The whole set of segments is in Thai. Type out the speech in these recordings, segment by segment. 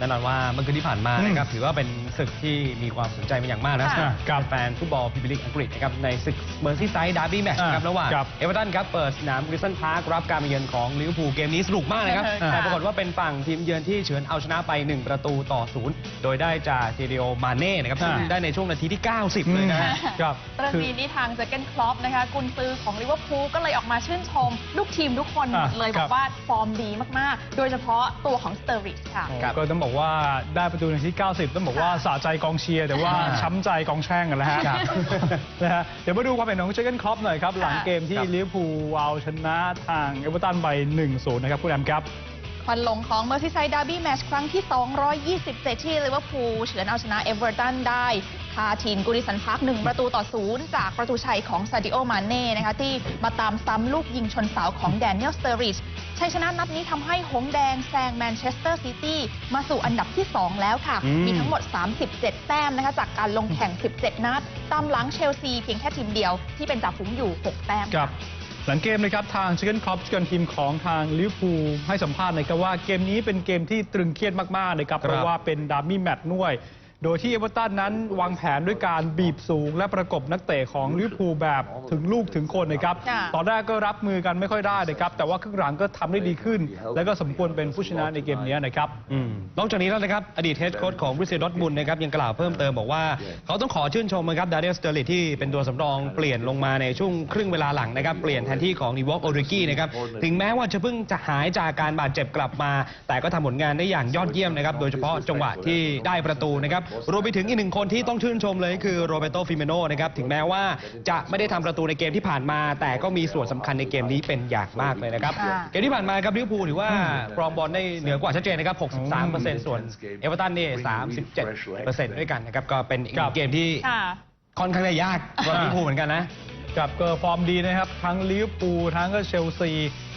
แน่นอนว่าเมื่อคืนที่ผ่านมานะครับถือว่าเป็นศึกที่มีความสนใจเป็นอย่างมากนะค่ะสำหรับการแฟนฟุตบอลพรีเมียร์ลีกอังกฤษนะครับในศึกเมอร์ซีไซด์ดาร์บี้แมตช์นะครับอ่าระหว่างครับเอเวอร์ตันครับเปิดสนามกริสตันพาร์ครับการมาเยือนของลิเวอร์พูลเกมนี้สนุกมากนะครับอ่าแต่ปรากฏว่าเป็นฝั่งทีมเยือนที่เฉือนเอาชนะไป 1 ประตูต่อศูนย์โดยได้จากเซเดียมาเน่นะครับซึ่งอ่าได้ในช่วงนาทีที่ 90 เลยนะฮะครับเรื่องคือนี้นี่ทางเจอร์เกนคลอปนะคะกุนซือของลิเวอร์พูลก็เลยออกมาชื่นชมลูกทีมทุกคนหมดอะเลยครับอบกว่าฟอร์มดีมากๆ โดยเฉพาะตัวของสเตอริชค่ะครับก็ต้องบอกว่าได้ประตูในที่ 90 ต้องบอกว่าสะใจกองเชียร์แต่ว่าอ่าช้ำใจกองแช่งกันแล้วฮะครับนะฮะเดี๋ยวมาดูความเห็นของเจอร์เกนครอปหน่อยครับ หลังเกมที่ครับลิเวอร์พูลเอาชนะทางเอเวอร์ตันไป1-0นะครับคุณแอมครับ ควันหลงของเมอร์ซีไซด์ดาร์บี้แมตช์ครั้งที่ 227 ที่ลิเวอร์พูลเฉือนเอาชนะเอเวอร์ตันได้คาทีนกุริสันพาร์คหนึ่งประตูต่อศูนย์จากประตูชัยของซาดิโอมาเน่นะคะที่มาตามซ้ำลูกยิงชนเสาของแดเนียลสเตอริชชัยชนะนัดนี้ทำให้หงส์แดงแซงแมนเชสเตอร์ซิตี้มาสู่อันดับที่ 2 แล้วค่ะอืมมีทั้งหมด 37 แต้มนะคะจากการลงแข่ง 17 นัด ตามหลังเชลซีเพียงแค่ทีมเดียวที่เป็นจ่าฝูงอยู่ 6 แต้มครับ หลังเกมนะครับทางเจอร์เกนครอปกันทีมของทางลิเวอร์พูลให้สัมภาษณ์นะครับว่าเกมนี้เป็นเกมที่ตรึงเครียดมากๆนะครับครับเพราะว่าเป็นดาร์บี้แมตช์ด้วย โดยที่เอเวอร์ตันนั้นวางแผนด้วยการบีบสูง และประกบนักเตะของลิเวอร์พูลแบบถึงลูกถึงคนนะครับ ค่ะตอนแรกก็รับมือกันไม่ค่อยได้นะครับ แต่ว่าครึ่งหลังก็ทำได้ดีขึ้น แล้วก็สมควรเป็นผู้ชนะในเกมนี้นะครับ อืมนอกจากนี้แล้วนะครับ อดีตเฮดโค้ชของบริเซดอตบุนนะครับยังกล่าวเพิ่มเติมบอกว่า เขาต้องขอชื่นชมนะครับดาเดลสเตอร์ลิที่เป็นตัวสำรองเปลี่ยนลงมาในช่วงครึ่งเวลาหลังนะครับ เปลี่ยนแทนที่ของนีวอกโอริกี้นะครับถึงแม้ว่าจะเพิ่งจะหายจากการบาดเจ็บกลับมา แต่ก็ทำผลงานได้อย่างยอดเยี่ยมนะครับโดยเฉพาะจังหวะที่ได้ประตูนะครับรวมไปถึงอีกหนึ่งคนที่ต้องชื่นชมเลยคือโรเบโตฟิเมโนนะครับถึงแม้ว่าจะไม่ได้ทำประตูในเกมที่ผ่านมา แต่ก็มีส่วนสำคัญในเกมนี้เป็นอย่างมากเลยนะครับค่ะเกมที่ผ่านมาครับลิเวอร์พูลถือว่าครองบอลได้เหนือกว่าชัดเจนนะครับ 63%ส่วนเอเวอร์ตันนี่37%ด้วยกันนะครับก็เป็นอีกหครันึ่บงเกมที่ค่ะค่อนข้างจะยากสำหรับลิเวอร์พูลเหมือนกันนะ กับเกอร์ฟอร์มดีนะครับ ทั้งลิเวอร์พูลทั้งก็เชลซี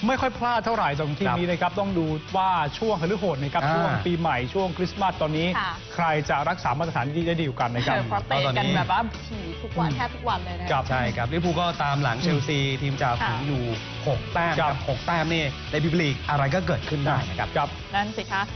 ไม่ค่อยพลาดเท่าไหร่ตรงที่ครับนี้นะครับ ต้องดูว่าช่วงฮฤโหดนะครับ อ่าช่วงปีใหม่ช่วงคริสต์มาสตอนนี้ ค่ะ ใครจะรักษามาตรฐานที่ได้ดีกว่ากันนะครับเพราะเตะตอนกันนี้แบบว่าถี่ทุกวันอืมแทบทุกวันเลยนะ ครับ ใช่ครับลิเวอร์พูลก็ตามหลังเชลซีทีมจ่าฝูงค่ะอยู่ 6 แต้มคครัรับบ 6 แต้มนี่ในพิมยร์ลีกอะไรก็เกิดขึ้นได้นะครับ ครับ นั่นสิคะ